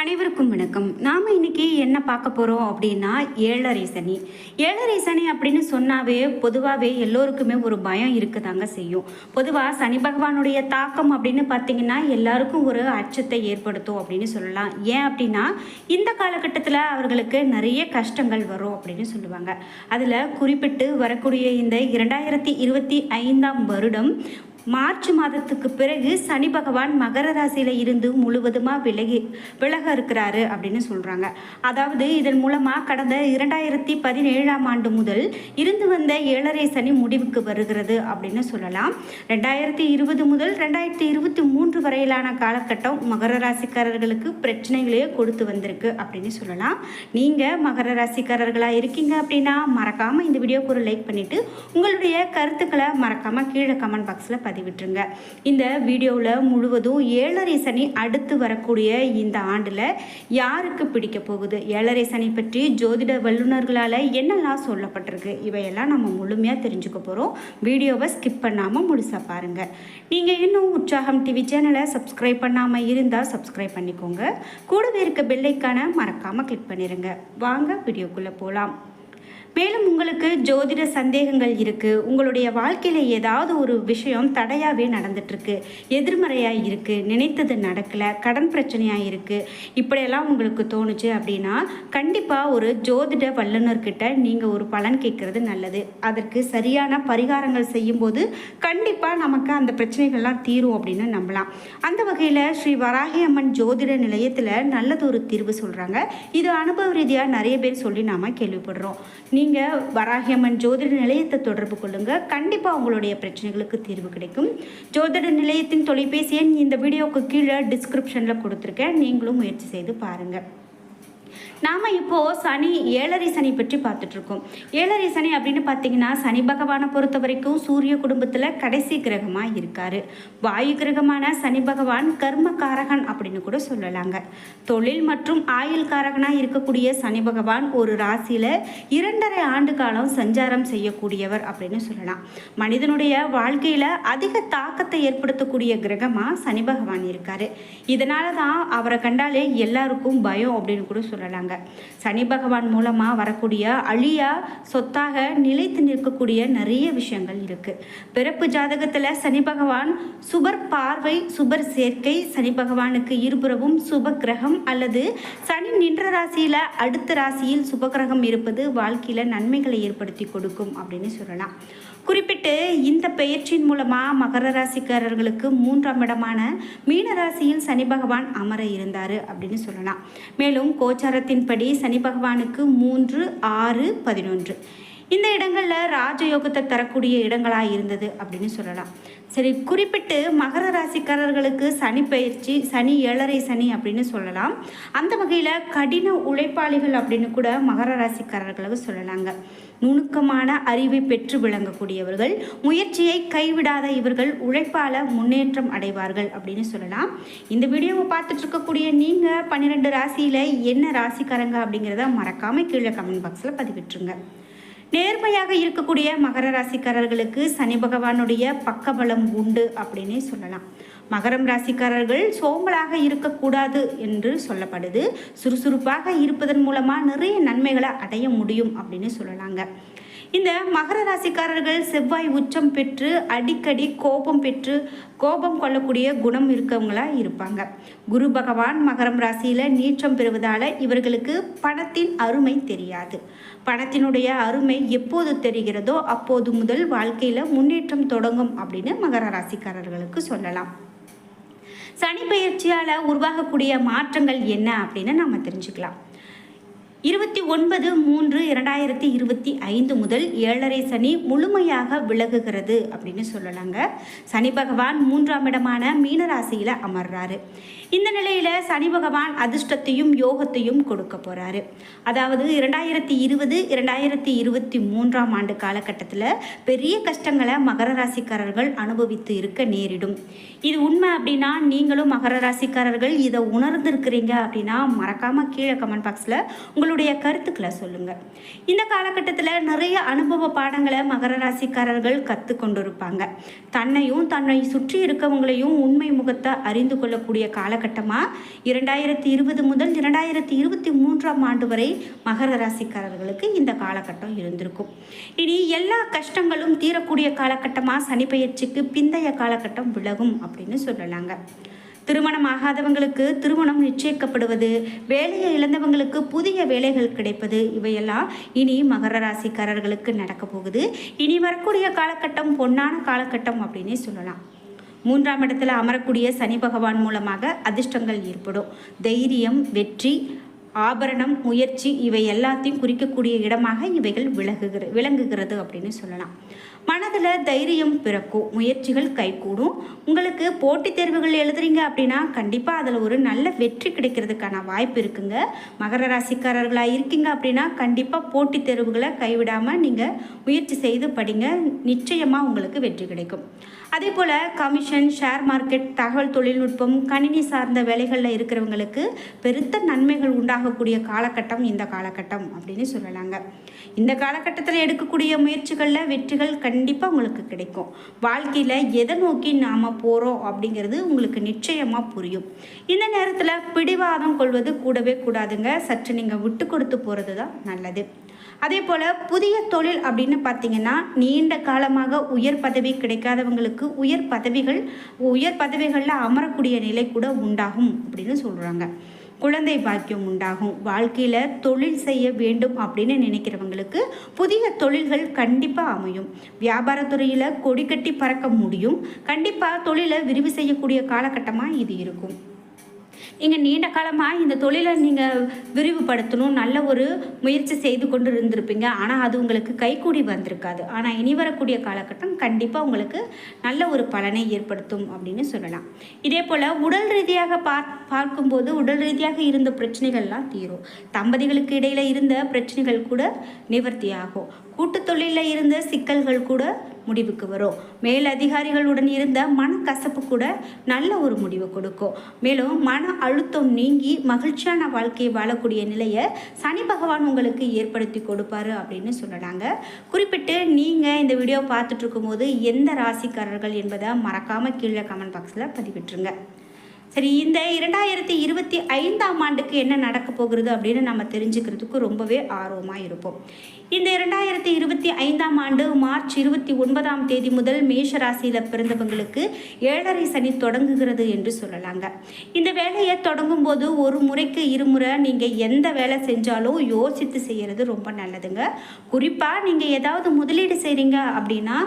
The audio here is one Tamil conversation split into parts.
அனைவருக்கும் வணக்கம். நாம் இன்னைக்கு என்ன பார்க்க போகிறோம் அப்படின்னா ஏழரை சனி. ஏழரை சனி அப்படின்னு சொன்னாவே பொதுவாகவே எல்லோருக்குமே ஒரு பயம் இருக்குதாங்க செய்யும். பொதுவாக சனி பகவானுடைய தாக்கம் அப்படின்னு பார்த்திங்கன்னா எல்லாருக்கும் ஒரு அச்சத்தை ஏற்படுத்தும் அப்படின்னு சொல்லலாம். ஏன் அப்படின்னா இந்த காலகட்டத்தில் அவர்களுக்கு நிறைய கஷ்டங்கள் வரும் அப்படின்னு சொல்லுவாங்க. அதில் குறிப்பிட்டு வரக்கூடிய இந்த இரண்டாயிரத்தி இருபத்தி ஐந்தாம் வருடம் மார்ச் மாதத்துக்கு பிறகு சனி பகவான் மகர ராசியில் இருந்து முழுவதுமாக விலகி விலக இருக்கிறாரு அப்படின்னு சொல்கிறாங்க அதாவது இதன் மூலமாக கடந்த இரண்டாயிரத்தி பதினேழாம் ஆண்டு முதல் இருந்து வந்த ஏழரை சனி முடிவுக்கு வருகிறது அப்படின்னு சொல்லலாம். ரெண்டாயிரத்தி இருபது முதல் ரெண்டாயிரத்தி இருபத்தி மூன்று வரையிலான காலகட்டம் மகர ராசிக்காரர்களுக்கு பிரச்சனைகளையே கொடுத்து வந்திருக்கு அப்படின்னு சொல்லலாம். நீங்கள் மகர ராசிக்காரர்களாக இருக்கீங்க அப்படின்னா மறக்காமல் இந்த வீடியோக்கு ஒரு லைக் பண்ணிவிட்டு உங்களுடைய கருத்துக்களை மறக்காமல் கீழே கமெண்ட் பாக்ஸில் பதிவிட்டுருங்க. இந்த வீடியோவில் முழுவதும் ஏழரை சனி அடுத்து வரக்கூடிய இந்த ஆண்டில் யாருக்கு பிடிக்க போகுது? ஏழரை சனி பற்றி ஜோதிட வல்லுநர்களால் என்னெல்லாம் சொல்லப்பட்டிருக்கு? இவையெல்லாம் நம்ம முழுமையாக தெரிஞ்சுக்க போகிறோம் வீடியோவை ஸ்கிப் பண்ணாமல் முழுசாக பாருங்கள் நீங்கள் இன்னும் உற்சாகம் டிவி சேனலை சப்ஸ்கிரைப் பண்ணாமல் இருந்தால் சப்ஸ்கிரைப் பண்ணிக்கோங்க. கூடவே இருக்க பெல்லைக்கான மறக்காமல் கிளிக் பண்ணிடுங்க வாங்க வீடியோக்குள்ளே போகலாம் மேலும் உங்களுக்கு ஜோதிட சந்தேகங்கள் இருக்குது உங்களுடைய வாழ்க்கையில் ஏதாவது ஒரு விஷயம் தடையாகவே நடந்துட்டுருக்கு. எதிர்மறையாக இருக்குது நினைத்தது நடக்கலை. கடன் பிரச்சனையாக இருக்குது இப்படியெல்லாம் உங்களுக்கு தோணுச்சு அப்படின்னா கண்டிப்பாக ஒரு ஜோதிட வல்லுநர்கிட்ட நீங்கள் ஒரு பலன் கேட்குறது நல்லது. அதற்கு சரியான பரிகாரங்கள் செய்யும்போது கண்டிப்பாக நமக்கு அந்த பிரச்சனைகள்லாம் தீரும் அப்படின்னு நம்பலாம். அந்த வகையில் ஸ்ரீ வராகி அம்மன் ஜோதிட நிலையத்தில் நல்லதொரு தீர்வு சொல்கிறாங்க இது அனுபவ ரீதியாக நிறைய பேர் சொல்லி நாம் கேள்விப்படுறோம். நீ நீங்கள் வராகியம்மன் ஜோதிட நிலையத்தை தொடர்பு கொள்ளுங்கள் கண்டிப்பாக உங்களுடைய பிரச்சனைகளுக்கு தீர்வு கிடைக்கும். ஜோதிட நிலையத்தின் தொலைபேசி எண் இந்த வீடியோவுக்கு கீழே டிஸ்கிரிப்ஷனில் கொடுத்துருக்கேன். நீங்களும் முயற்சி செய்து பாருங்கள் நாம் இப்போது சனி ஏழரை சனி பற்றி பார்த்துட்ருக்கோம். ஏழரை சனி அப்படின்னு பார்த்தீங்கன்னா சனி பகவானை பொறுத்த வரைக்கும் சூரிய குடும்பத்தில் கடைசி கிரகமாக இருக்கார். வாயு கிரகமான சனி பகவான் கர்மகாரகன் அப்படின்னு கூட சொல்லலாங்க. தொழில் மற்றும் ஆயுள் காரகனாக இருக்கக்கூடிய சனி பகவான் ஒரு ராசியில் இரண்டரை ஆண்டு காலம் சஞ்சாரம் செய்யக்கூடியவர் அப்படின்னு சொல்லலாம். மனிதனுடைய வாழ்க்கையில் அதிக தாக்கத்தை ஏற்படுத்தக்கூடிய கிரகமாக சனி பகவான் இருக்கார். இதனால தான் அவரை கண்டாலே எல்லாருக்கும் பயம் அப்படின்னு கூட சொல்லலாங்க. சனி பகவான் மூலமாக வரக்கூடிய அழியா சொத்தாக நிலைத்து நிற்கக்கூடிய நிறைய விஷயங்கள் இருக்குது பிறப்பு ஜாதகத்தில் சனி பகவான் சுபர் பார்வை சுபர் சேர்க்கை சனி பகவானுக்கு இருபுறவும் சுப கிரகம் அல்லது சனி நின்ற ராசியில் அடுத்த ராசியில் சுபகிரகம் இருப்பது வாழ்க்கையில் நன்மைகளை ஏற்படுத்தி கொடுக்கும் அப்படின்னு சொல்லலாம். குறிப்பிட்டு இந்த பெயர்ச்சியின் மூலமாக மகர ராசிக்காரர்களுக்கு மூன்றாம் இடமான மீன ராசியில் சனி பகவான் அமர இருந்தார் அப்படின்னு சொல்லலாம். மேலும் கோச்சாரத்தின்படி சனி பகவானுக்கு மூன்று ஆறு பதினொன்று. இந்த இடங்களில் ராஜயோகத்தை தரக்கூடிய இடங்களாக இருந்தது அப்படின்னு சொல்லலாம். சரி குறிப்பிட்டு மகர ராசிக்காரர்களுக்கு சனி பயிற்சி சனி ஏழரை சனி அப்படின்னு சொல்லலாம். அந்த வகையில் கடின உழைப்பாளிகள் அப்படின்னு கூட மகர ராசிக்காரர்களுக்கு சொல்லலாங்க. நுணுக்கமான அறிவை பெற்று விளங்கக்கூடியவர்கள் முயற்சியை கைவிடாத இவர்கள் உழைப்பால முன்னேற்றம் அடைவார்கள் அப்படின்னு சொல்லலாம். இந்த வீடியோவை பார்த்துட்டு இருக்கக்கூடிய நீங்கள் பன்னிரெண்டு ராசியில் என்ன ராசிக்காரங்க அப்படிங்கிறத மறக்காமல் கீழே கமெண்ட் பாக்ஸில் பதிவிட்டுருங்க. நேர்மையாக இருக்கக்கூடிய மகர ராசிக்காரர்களுக்கு சனி பகவானுடைய பக்கபலம் உண்டு அப்படின்னே சொல்லலாம். மகரம் ராசிக்காரர்கள் சோம்பலாக இருக்கக்கூடாது என்று சொல்லப்படுது. சுறுசுறுப்பாக இருப்பதன் மூலமாக நிறைய நன்மைகளை அடைய முடியும் அப்படின்னு சொல்லலாங்க. இந்த மகர ராசிக்காரர்கள் செவ்வாய் உச்சம் பெற்று அடிக்கடி கோபம் பெற்று கோபம் கொள்ளக்கூடிய குணம் இருக்கவங்களா இருப்பாங்க. குரு பகவான் மகரம் ராசியில் நீச்சம் பெறுவதால் இவர்களுக்கு பணத்தின் அருமை தெரியாது. பணத்தினுடைய அருமை எப்போது தெரிகிறதோ அப்போது முதல் வாழ்க்கையில் முன்னேற்றம் தொடங்கும் அப்படின்னு மகர ராசிக்காரர்களுக்கு சொல்லலாம். சனி பயிற்சியால் உருவாகக்கூடிய மாற்றங்கள் என்ன அப்படின்னு நம்ம தெரிஞ்சுக்கலாம். இருபத்தி ஒன்பது மூன்று இரண்டாயிரத்தி இருபத்தி ஐந்து முதல் ஏழரை சனி முழுமையாக விலகுகிறது அப்படின்னு சொல்லலாங்க. சனி பகவான் மூன்றாம் இடமான மீனராசியில் அமர்றாரு. இந்த நிலையில் சனி பகவான் அதிர்ஷ்டத்தையும் யோகத்தையும் கொடுக்க போகிறாரு அதாவது இரண்டாயிரத்தி இருபது இரண்டாயிரத்தி இருபத்தி மூன்றாம் ஆண்டு காலகட்டத்தில் பெரிய கஷ்டங்களை மகர ராசிக்காரர்கள் அனுபவித்து இருக்க நேரிடும். இது உண்மை அப்படின்னா நீங்களும் மகர ராசிக்காரர்கள் இதை உணர்ந்திருக்கிறீங்க அப்படின்னா மறக்காமல் கீழே கமெண்ட் பாக்ஸில் உங்களோட உங்களுடைய கருத்துக்களை சொல்லுங்கள் இந்த காலகட்டத்தில் நிறைய அனுபவ பாடங்களை மகர ராசிக்காரர்கள் கற்று கொண்டிருப்பாங்க. தன்னையும் தன்னை சுற்றி இருக்கவங்களையும் உண்மை முகத்தை அறிந்து கொள்ளக்கூடிய காலகட்டமாக இரண்டாயிரத்தி இருபது முதல் இரண்டாயிரத்தி இருபத்தி மூன்றாம் ஆண்டு வரை மகர ராசிக்காரர்களுக்கு இந்த காலகட்டம் இருந்திருக்கும். இனி எல்லா கஷ்டங்களும் தீரக்கூடிய காலகட்டமாக சனிப்பெயர்ச்சிக்கு பிந்தைய காலகட்டம் விலகும் அப்படின்னு சொல்லலாங்க. திருமணம் ஆகாதவங்களுக்கு திருமணம் நிச்சயிக்கப்படுவது வேலையை இழந்தவங்களுக்கு புதிய வேலைகள் கிடைப்பது இவையெல்லாம் இனி மகர ராசிக்காரர்களுக்கு நடக்க போகுது. இனி வரக்கூடிய காலகட்டம் பொன்னான காலகட்டம் அப்படின்னே சொல்லலாம். மூன்றாம் இடத்துல அமரக்கூடிய சனி பகவான் மூலமாக அதிர்ஷ்டங்கள் ஏற்படும். தைரியம் வெற்றி ஆபரணம் முயற்சி இவை எல்லாத்தையும் குறிக்கக்கூடிய இடமாக இவைகள் விலகுகிற விளங்குகிறது அப்படின்னு சொல்லலாம். மனதில் தைரியம் பிறக்கும் முயற்சிகள் கைகூடும். உங்களுக்கு போட்டித் தேர்வுகள் எழுதுறீங்க அப்படின்னா கண்டிப்பாக அதில் ஒரு நல்ல வெற்றி கிடைக்கிறதுக்கான வாய்ப்பு இருக்குங்க. மகர ராசிக்காரர்களாக இருக்கீங்க அப்படின்னா கண்டிப்பாக போட்டித் தேர்வுகளை கைவிடாமல் நீங்கள் முயற்சி செய்து படிங்க. நிச்சயமாக உங்களுக்கு வெற்றி கிடைக்கும். அதே போல் கமிஷன் ஷேர் மார்க்கெட் தகவல் தொழில்நுட்பம் கணினி சார்ந்த வேலைகளில் இருக்கிறவங்களுக்கு பெருத்த நன்மைகள் உண்டாகக்கூடிய காலகட்டம் இந்த காலகட்டம் அப்படின்னு சொல்லலாங்க. இந்த காலகட்டத்தில் எடுக்கக்கூடிய முயற்சிகளில் வெற்றிகள் கண்டிப்பாக உங்களுக்கு கிடைக்கும். வாழ்க்கையில் எதை நோக்கி நாம் போகிறோம் அப்படிங்கிறது உங்களுக்கு நிச்சயமாக புரியும். இந்த நேரத்தில் பிடிவாதம் கொள்வது கூடவே கூடாதுங்க. சற்று நீங்கள் விட்டு கொடுத்து போகிறது தான் நல்லது. அதே போல் புதிய தொழில் அப்படின்னு பார்த்தீங்கன்னா நீண்ட காலமாக உயர் பதவி கிடைக்காதவங்களுக்கு உயர் பதவிகள் உயர் பதவிகளில் அமரக்கூடிய நிலை கூட உண்டாகும் அப்படின்னு சொல்கிறாங்க குழந்தை பாக்கியம் உண்டாகும். வாழ்க்கையில் தொழில் செய்ய வேண்டும் அப்படின்னு நினைக்கிறவங்களுக்கு புதிய தொழில்கள் கண்டிப்பாக அமையும். வியாபாரத்துறையில் கொடி கட்டி பறக்க முடியும். கண்டிப்பாக தொழிலை விரிவு செய்யக்கூடிய காலகட்டமாக இது இருக்கும். நீங்கள் நீண்ட காலமாக இந்த தொழிலை நீங்கள் விரிவுபடுத்தணும் நல்ல ஒரு முயற்சி செய்து கொண்டு இருந்திருப்பீங்க. ஆனால் அது உங்களுக்கு கைகூடி வந்திருக்காது. ஆனால் இனி வரக்கூடிய காலகட்டம் கண்டிப்பாக உங்களுக்கு நல்ல ஒரு பலனை ஏற்படுத்தும் அப்படின்னு சொல்லலாம். இதே போல் உடல் ரீதியாக பார் பார்க்கும்போது உடல் ரீதியாக இருந்த பிரச்சனைகள்லாம் தீரும். தம்பதிகளுக்கு இடையில் இருந்த பிரச்சனைகள் கூட நிவர்த்தி ஆகும். கூட்டு தொழிலில் இருந்த சிக்கல்கள் கூட முடிவுக்கு வரும். மேல் அதிகாரிகளுடன் இருந்த மனக்கசப்பு கூட நல்ல ஒரு முடிவு கொடுக்கும். மேலும் மன அழுத்தம் நீங்கி மகிழ்ச்சியான வாழ்க்கையை வாழக்கூடிய நிலையை சனி பகவான் உங்களுக்கு ஏற்படுத்தி கொடுப்பாரு அப்படின்னு சொல்லலாங்க குறிப்பிட்டு நீங்கள் இந்த வீடியோ பார்த்துட்டு இருக்கும்போது எந்த ராசிக்காரர்கள் என்பதை மறக்காமல் கீழே கமெண்ட் பாக்ஸில் பதிவிட்டுருங்க. சரி இந்த இரண்டாயிரத்தி இருபத்தி ஐந்தாம் ஆண்டுக்கு என்ன நடக்க போகிறது அப்படின்னு நம்ம தெரிஞ்சுக்கிறதுக்கு ரொம்பவே ஆர்வமாக இருப்போம். இந்த இரண்டாயிரத்தி இருபத்தி ஐந்தாம் ஆண்டு மார்ச் இருபத்தி ஒன்பதாம் தேதி முதல் மேஷ ராசியில் பிறந்தவங்களுக்கு ஏழரை சனி தொடங்குகிறது என்று சொல்லலாங்க. இந்த வேலையை தொடங்கும் போது ஒரு முறைக்கு இருமுறை நீங்கள் எந்த வேலை செஞ்சாலும் யோசித்து செய்கிறது ரொம்ப நல்லதுங்க. குறிப்பாக நீங்கள் ஏதாவது முதலீடு செய்கிறீங்க அப்படின்னா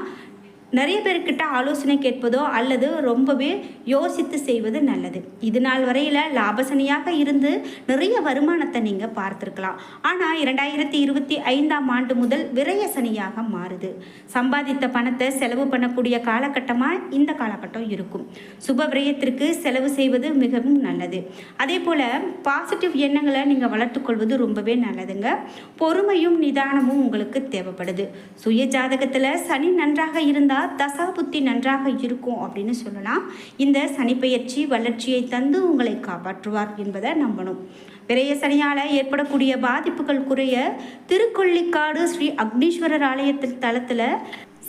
நிறைய பேர்கிட்ட ஆலோசனை கேட்பதோ அல்லது ரொம்பவே யோசித்து செய்வது நல்லது. இது நாள் வரையில் லாபசனியாக இருந்து நிறைய வருமானத்தை நீங்கள் பார்த்துருக்கலாம். ஆனால் இரண்டாயிரத்தி இருபத்தி ஐந்தாம் ஆண்டு முதல் விரய சனியாக மாறுது. சம்பாதித்த பணத்தை செலவு பண்ணக்கூடிய காலகட்டமாக இந்த காலகட்டம் இருக்கும். சுப விரயத்திற்கு செலவு செய்வது மிகவும் நல்லது. அதே போல் பாசிட்டிவ் எண்ணங்களை நீங்கள் வளர்த்துக்கொள்வது ரொம்பவே நல்லதுங்க. பொறுமையும் நிதானமும் உங்களுக்கு தேவைப்படுது. சுய ஜாதகத்தில் சனி நன்றாக இருந்தால் தசா புத்தி நன்றாக இருக்கும் அப்படின்னு சொல்லலாம். இந்த சனிப்பெயர்ச்சி வளர்ச்சியை தந்து உங்களை காப்பாற்றுவார் என்பதை நம்பணும். விரைய சனியால் ஏற்படக்கூடிய பாதிப்புகள் குறைய திருக்கொள்ளிக்காடு ஸ்ரீ அக்னீஸ்வரர் ஆலயத்தில் தளத்தில்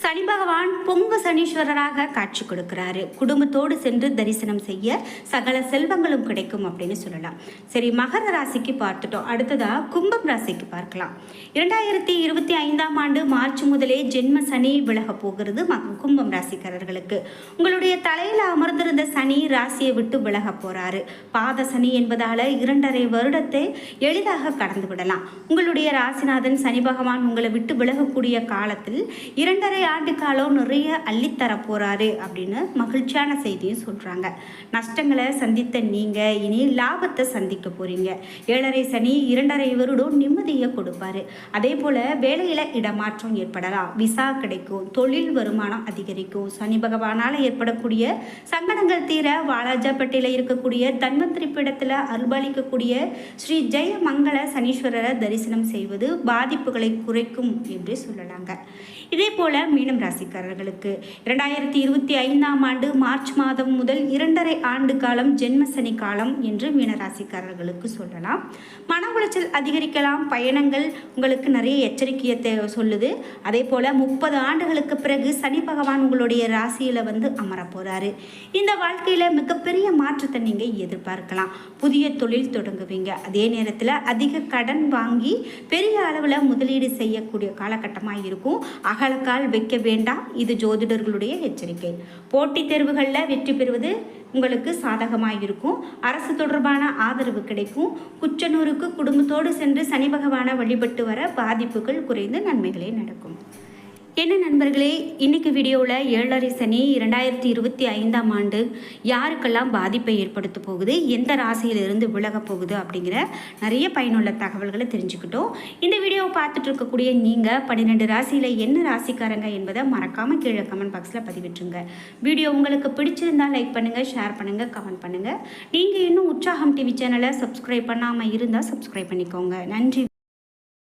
சனி பகவான் பொங்கு சனீஸ்வரராக காட்சி கொடுக்கிறாரு. குடும்பத்தோடு சென்று தரிசனம் செய்ய சகல செல்வங்களும் கிடைக்கும் அப்படின்னு சொல்லலாம். சரி மகர ராசிக்கு பார்த்துட்டோம். அடுத்ததா கும்பம் ராசிக்கு பார்க்கலாம். இரண்டாயிரத்தி இருபத்தி ஐந்தாம் ஆண்டு மார்ச் முதலே ஜென்ம சனி விலக போகிறது கும்பம் ராசிக்காரர்களுக்கு. உங்களுடைய தலையில் அமர்ந்திருந்த சனி ராசியை விட்டு விலக போறாரு. பாத சனி என்பதால இரண்டரை வருடத்தை எளிதாக கடந்து விடலாம். உங்களுடைய ராசிநாதன் சனி பகவான் உங்களை விட்டு விலகக்கூடிய காலத்தில் இரண்டரை ஆண்டு காலம் நிறைய அள்ளித்தர போகிறாரு அப்படின்னு மகிழ்ச்சியான செய்தியும் சொல்கிறாங்க நஷ்டங்களை சந்தித்த நீங்கள் இனி லாபத்தை சந்திக்க போகிறீங்க ஏழரை சனி இரண்டரை வருடம் நிம்மதியை கொடுப்பாரு. அதே போல் வேலையில் இடமாற்றம் ஏற்படலாம். விசா கிடைக்கும் தொழில் வருமானம் அதிகரிக்கும். சனி பகவானால் ஏற்படக்கூடிய சங்கடங்கள் தீர வாலாஜாப்பட்டியில் இருக்கக்கூடிய தன்வந்திரி பீடத்தில் அருள்பாலிக்கக்கூடிய ஸ்ரீ ஜெய மங்கள சனீஸ்வரரை தரிசனம் செய்வது பாதிப்புகளை குறைக்கும் என்று சொல்லலாங்க. இதே போல் மீனம் ராசிக்காரர்களுக்கு. இரண்டாயிரத்தி இருபத்தி ஐந்தாம் ஆண்டு மார்ச் மாதம் முதல் இரண்டரை ஆண்டு காலம் ஜென்ம சனி காலம் என்று மீன ராசிக்காரர்களுக்கு சொல்லலாம். மன உளைச்சல் அதிகரிக்கலாம் பயணங்கள் உங்களுக்கு நிறைய எச்சரிக்கையை சொல்லுது. அதே போல் முப்பது ஆண்டுகளுக்கு பிறகு சனி பகவான் உங்களுடைய ராசியில் வந்து அமரப்போகிறாரு இந்த வாழ்க்கையில் மிகப்பெரிய மாற்றத்தை நீங்கள் எதிர்பார்க்கலாம். புதிய தொழில் தொடங்குவீங்க. அதே நேரத்தில் அதிக கடன் வாங்கி பெரிய அளவில் முதலீடு செய்யக்கூடிய காலகட்டமாக இருக்கும். அகலக்கால் வைக்க வேண்டாம். இது ஜோதிடர்களுடைய எச்சரிக்கை. போட்டித் தேர்வுகளில் வெற்றி பெறுவது உங்களுக்கு சாதகமாக இருக்கும் அரசு தொடர்பான ஆதரவு கிடைக்கும். குச்சனூருக்கு குடும்பத்தோடு சென்று சனி பகவானை வழிபட்டு வர பாதிப்புகள் குறைந்து நன்மைகளே நடக்கும். என்ன நண்பர்களே இன்னைக்கு வீடியோவில் ஏழரை சனி இரண்டாயிரத்தி இருபத்தி ஐந்தாம் ஆண்டு யாருக்கெல்லாம் பாதிப்பை ஏற்படுத்த போகுது எந்த ராசியிலிருந்து விலக போகுது அப்படிங்கிற நிறைய பயனுள்ள தகவல்களை தெரிஞ்சுக்கிட்டோம். இந்த வீடியோவை பார்த்துட்டு இருக்கக்கூடிய நீங்கள் பன்னிரெண்டு ராசியில் என்ன ராசிக்காரங்க என்பதை மறக்காமல் கீழே கமெண்ட் பாக்ஸில் பதிவிட்டுருங்க. வீடியோ உங்களுக்கு பிடிச்சிருந்தால் லைக் பண்ணுங்கள் ஷேர் பண்ணுங்கள் கமெண்ட் பண்ணுங்கள் நீங்கள் இன்னும் உற்சாகம் டிவி சேனலை சப்ஸ்கிரைப் பண்ணாமல் இருந்தால் சப்ஸ்கிரைப் பண்ணிக்கோங்க. நன்றி.